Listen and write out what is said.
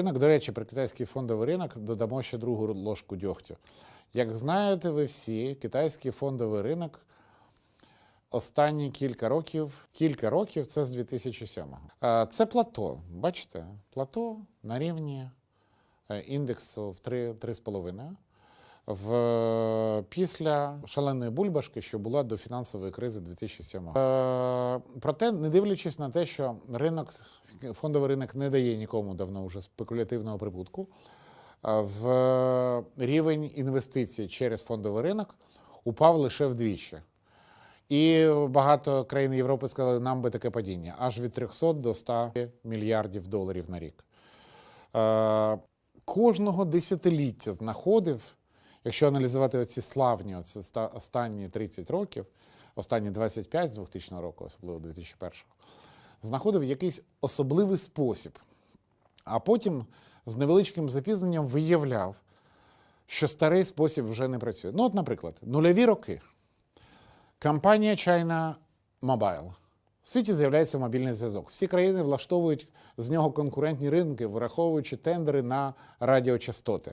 Ринок, до речі, про китайський фондовий ринок додамо ще другу ложку дьогтю. Як знаєте ви всі, китайський фондовий ринок останні кілька років, кілька років це з 2007-го. Е, Це плато. Бачите? Плато на рівні е, індексу в 3, 3,5. В, після шаленої бульбашки, що була до фінансової кризи 2007 Е, проте, не дивлячись на те, що ринок, фондовий ринок не дає нікому давно вже спекулятивного прибутку, е, в рівень інвестицій через фондовий ринок упав лише вдвічі. І багато країн Європи сказали, нам би таке падіння аж від 300 до 100 мільярдів доларів на рік. Е, кожного десятиліття знаходив, якщо аналізувати оці славні, оці останні 30 років, останні 25 з 2000 року, особливо 2001, знаходив якийсь особливий спосіб, а потім з невеличким запізненням виявляв, що старий спосіб вже не працює. Ну, от, наприклад, нульові роки. Компанія China Mobile. В світі з'являється мобільний зв'язок. Всі країни влаштовують з нього конкурентні ринки, враховуючи тендери на радіочастоти.